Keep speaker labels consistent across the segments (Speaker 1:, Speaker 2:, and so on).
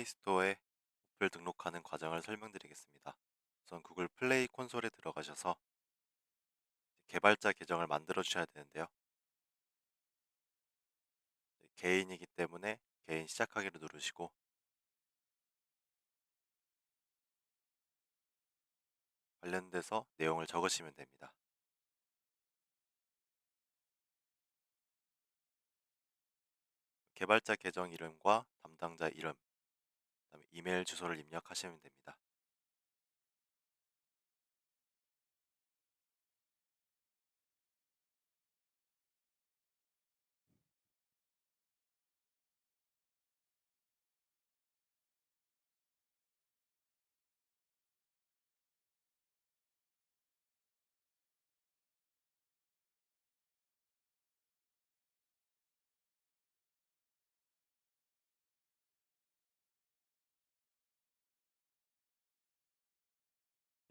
Speaker 1: 플레이스토어에 어플 등록하는 과정을 설명드리겠습니다. 우선 구글 플레이 콘솔에 들어가셔서 개발자 계정을 만들어 주셔야 되는데요. 개인이기 때문에 개인 시작하기를 누르시고 관련돼서 내용을 적으시면 됩니다. 개발자 계정 이름과 담당자 이름, 그 다음에 이메일 주소를 입력하시면 됩니다.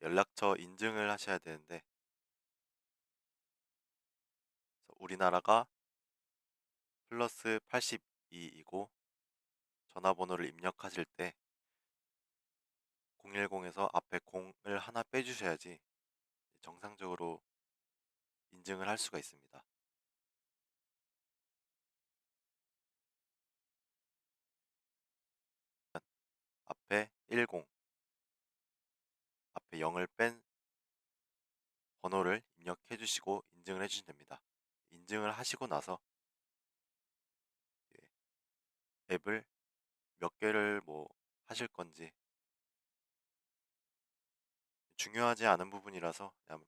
Speaker 1: 연락처 인증을 하셔야 되는데 우리나라가 플러스 82이고 전화번호를 입력하실 때 010에서 앞에 0을 하나 빼주셔야지 정상적으로 인증을 할 수가 있습니다. 앞에 10, 앞에 0을 뺀 번호를 입력해 주시고 인증을 해주시면 됩니다. 인증을 하시고 나서 앱을 몇 개를 뭐 하실 건지 중요하지 않은 부분이라서 그냥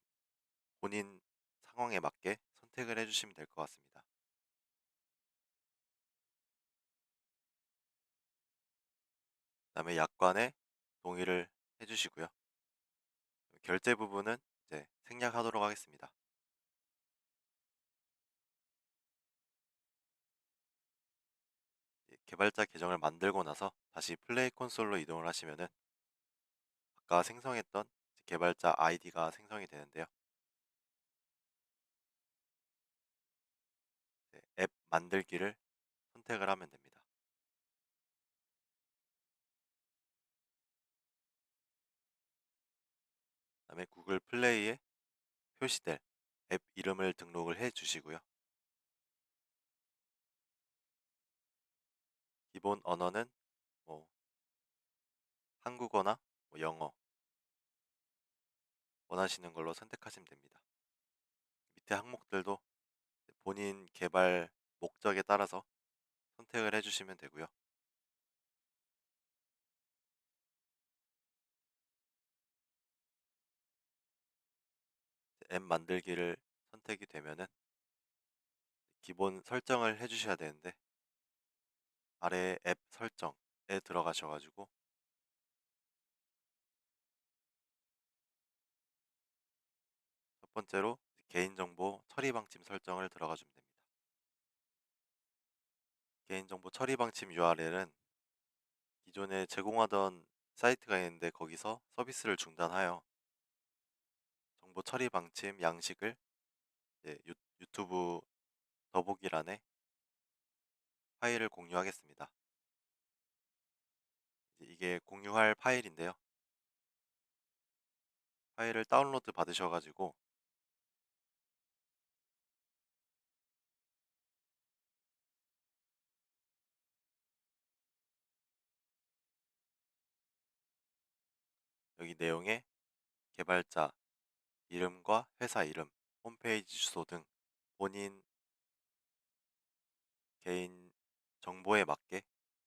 Speaker 1: 본인 상황에 맞게 선택을 해주시면 될 것 같습니다. 그 다음에 약관에 동의를 해주시고요. 결제 부분은 이제 생략하도록 하겠습니다. 개발자 계정을 만들고 나서 다시 플레이 콘솔로 이동을 하시면은 아까 생성했던 개발자 아이디가 생성이 되는데요. 앱 만들기를 선택을 하면 됩니다. 다음에 구글 플레이에 표시될 앱 이름을 등록을 해 주시고요. 기본 언어는 뭐 한국어나 뭐 영어 원하시는 걸로 선택하시면 됩니다. 밑에 항목들도 본인 개발 목적에 따라서 선택을 해주시면 되고요. 앱 만들기를 선택이 되면은 기본 설정을 해주셔야 되는데 아래 앱 설정에 들어가셔가지고 첫 번째로 개인정보 처리 방침 설정을 들어가 주면 됩니다. 개인정보 처리 방침 URL은 기존에 제공하던 사이트가 있는데 거기서 서비스를 중단하여 정보 처리 방침 양식을 유, 유튜브 더보기란에 파일을 공유하겠습니다. 이게 공유할 파일인데요. 파일을 다운로드 받으셔가지고 여기 내용에 개발자 이름과 회사 이름, 홈페이지 주소 등 본인 개인 정보에 맞게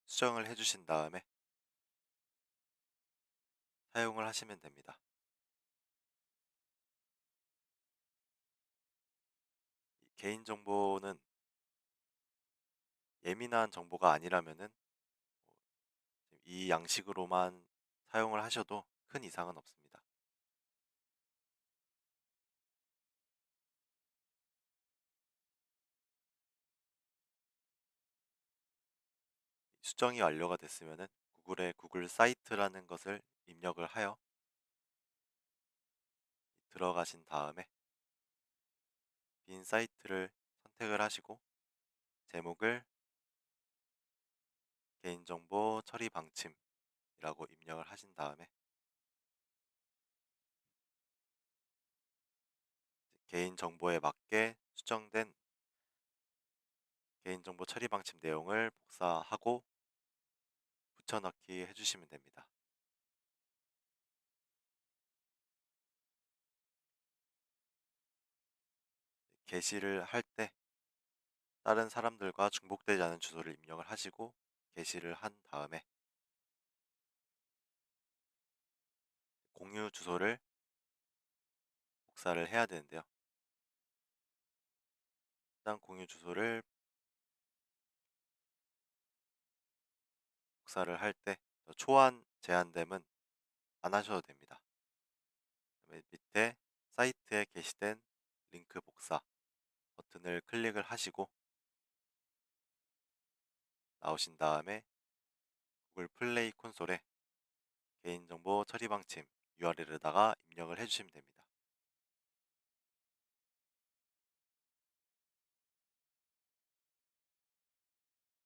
Speaker 1: 수정을 해주신 다음에 사용을 하시면 됩니다. 개인정보는 예민한 정보가 아니라면은 이 양식으로만 사용을 하셔도 큰 이상은 없습니다. 수정이 완료가 됐으면 구글의 구글 사이트라는 것을 입력을 하여 들어가신 다음에 빈 사이트를 선택을 하시고 제목을 개인정보 처리 방침 라고 입력을 하신 다음에 개인정보에 맞게 수정된 개인정보 처리 방침 내용을 복사하고 붙여넣기 해주시면 됩니다. 게시를 할 때 다른 사람들과 중복되지 않은 주소를 입력을 하시고 게시를 한 다음에 공유 주소를 복사를 해야 되는데요. 일단 공유 주소를 복사를 할 때 초안 제한됨은 안 하셔도 됩니다. 그다음에 밑에 사이트에 게시된 링크 복사 버튼을 클릭을 하시고 나오신 다음에 구글 플레이 콘솔에 개인정보 처리 방침 URL에다가 입력을 해주시면 됩니다.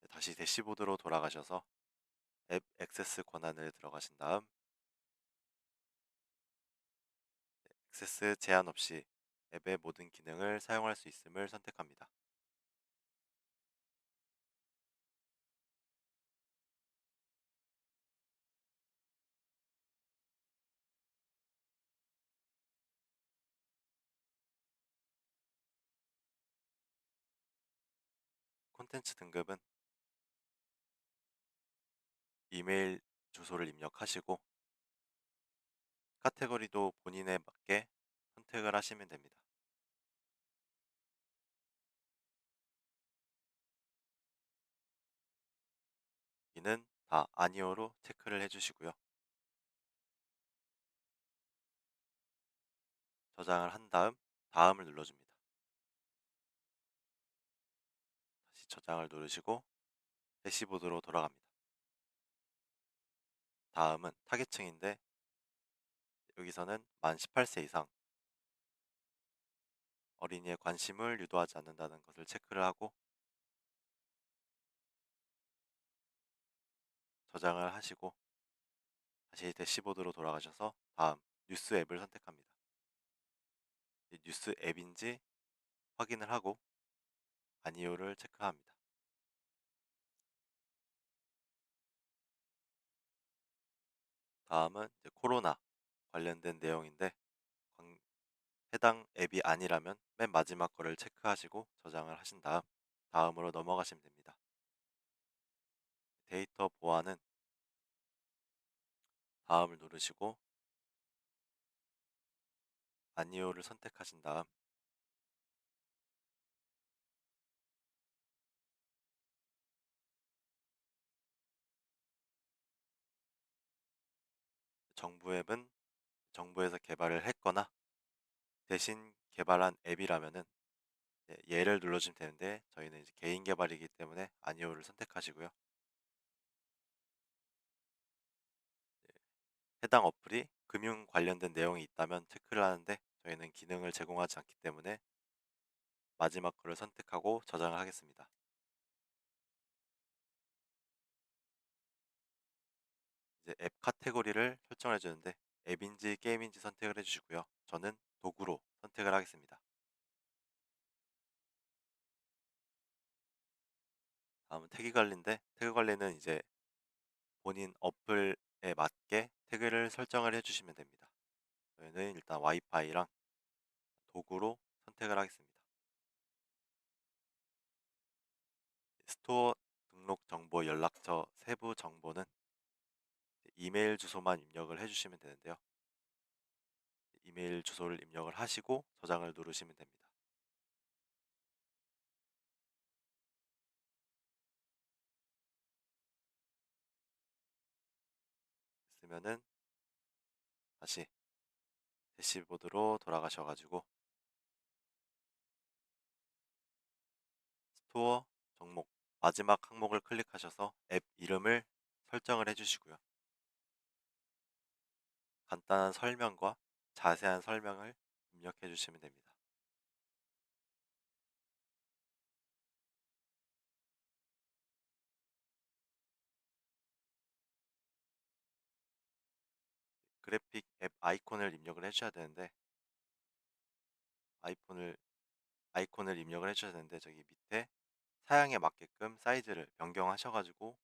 Speaker 1: 네, 다시 대시보드로 돌아가셔서 앱 액세스 권한을 들어가신 다음 네, 액세스 제한 없이 앱의 모든 기능을 사용할 수 있음을 선택합니다. 콘텐츠 등급은 이메일 주소를 입력하시고 카테고리도 본인에 맞게 선택을 하시면 됩니다. 이는 다 아니오로 체크를 해주시고요. 저장을 한 다음 다음을 눌러줍니다. 다시 저장을 누르시고 대시보드로 돌아갑니다. 다음은 타겟층인데 여기서는 만 18세 이상 어린이의 관심을 유도하지 않는다는 것을 체크를 하고 저장을 하시고 다시 대시보드로 돌아가셔서 다음 뉴스 앱을 선택합니다. 뉴스 앱인지 확인을 하고 아니오를 체크합니다. 다음은 코로나 관련된 내용인데 해당 앱이 아니라면 맨 마지막 거를 체크하시고 저장을 하신 다음 다음으로 넘어가시면 됩니다. 데이터 보안은 다음을 누르시고 아니오를 선택하신 다음 정부 앱은 정부에서 개발을 했거나 대신 개발한 앱이라면은 얘를 눌러주면 되는데 저희는 이제 개인 개발이기 때문에 아니오를 선택하시고요. 해당 어플이 금융 관련된 내용이 있다면 체크를 하는데 저희는 기능을 제공하지 않기 때문에 마지막 거를 선택하고 저장을 하겠습니다. 이제 앱 카테고리를 설정해 주는데 앱인지 게임인지 선택을 해주시고요. 저는 도구로 선택을 하겠습니다. 다음은 태그 관리인데 태그 관리는 이제 본인 어플에 맞게 태그를 설정을 해주시면 됩니다. 저희는 일단 와이파이랑 도구로 선택을 하겠습니다. 스토어 등록 정보 연락처 세부 정보는 이메일 주소만 입력을 해주시면 되는데요. 이메일 주소를 입력을 하시고 저장을 누르시면 됩니다. 쓰면은 다시 대시보드로 돌아가셔가지고 스토어 종목 마지막 항목을 클릭하셔서 앱 이름을 설정을 해주시고요. 간단한 설명과 자세한 설명을 입력해 주시면 됩니다. 그래픽 앱 아이콘을 입력을 해주셔야 되는데 아이폰을 아이콘을 입력을 해주셔야 되는데 저기 밑에 사양에 맞게끔 사이즈를 변경하셔가지고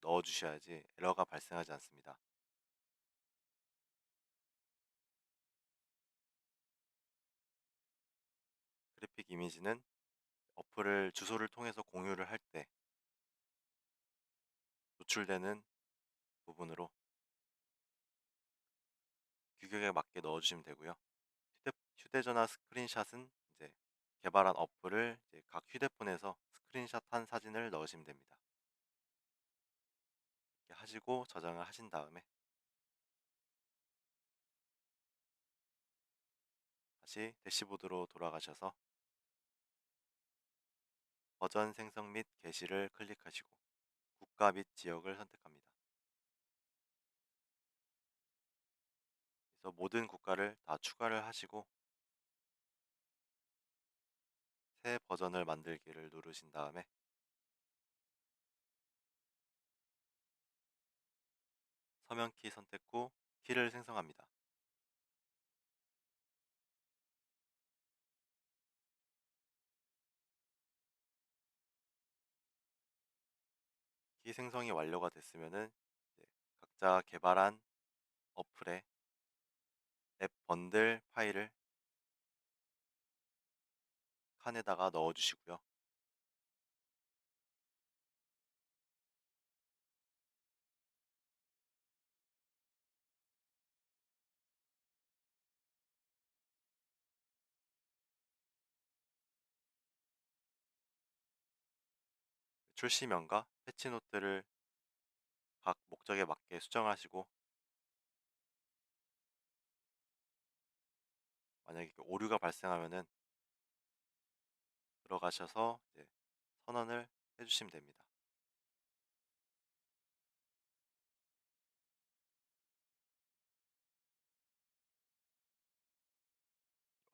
Speaker 1: 넣어주셔야지 에러가 발생하지 않습니다. 그래픽 이미지는 어플을 주소를 통해서 공유를 할 때 노출되는 부분으로 규격에 맞게 넣어주시면 되고요. 휴대, 휴대 전화 스크린샷은 이제 개발한 어플을 이제 각 휴대폰에서 스크린샷한 사진을 넣으시면 됩니다. 이렇게 하시고 저장을 하신 다음에 다시 대시보드로 돌아가셔서 버전 생성 및 게시를 클릭하시고 국가 및 지역을 선택합니다. 그래서 모든 국가를 다 추가를 하시고 새 버전을 만들기를 누르신 다음에 서명키 선택 후 키를 생성합니다. 키 생성이 완료가 됐으면은 각자 개발한 어플에 앱 번들 파일을 칸에다가 넣어주시고요. 출시명과 패치노트를 각 목적에 맞게 수정하시고 만약에 오류가 발생하면은 들어가셔서 선언을 해주시면 됩니다.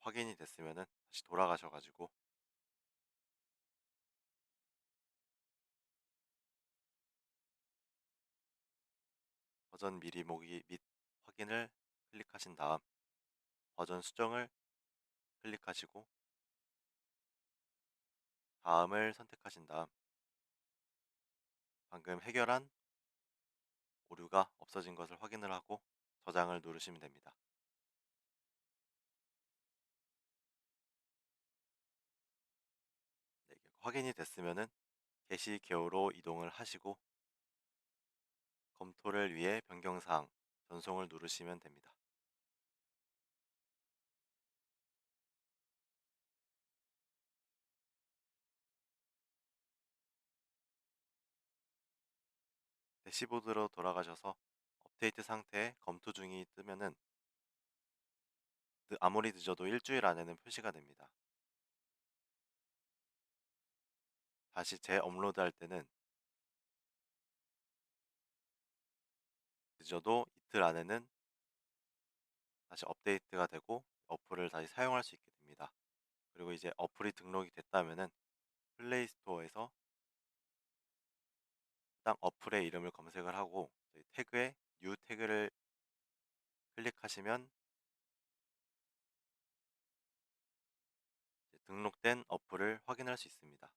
Speaker 1: 확인이 됐으면은 다시 돌아가셔가지고 버전 미리 모기 및 확인을 클릭하신 다음 버전 수정을 클릭하시고 다음을 선택하신 다음 방금 해결한 오류가 없어진 것을 확인을 하고 저장을 누르시면 됩니다. 네, 확인이 됐으면은 게시 개요로 이동을 하시고 검토를 위해 변경사항 전송을 누르시면 됩니다. 대시보드로 돌아가셔서 업데이트 상태에 검토 중이 뜨면은 아무리 늦어도 일주일 안에는 표시가 됩니다. 다시 재업로드 할 때는 늦어도 이틀 안에는 다시 업데이트가 되고 어플을 다시 사용할 수 있게 됩니다. 그리고 이제 어플이 등록이 됐다면은 플레이 스토어에서 해당 어플의 이름을 검색을 하고 태그에 뉴 태그를 클릭하시면 등록된 어플을 확인할 수 있습니다.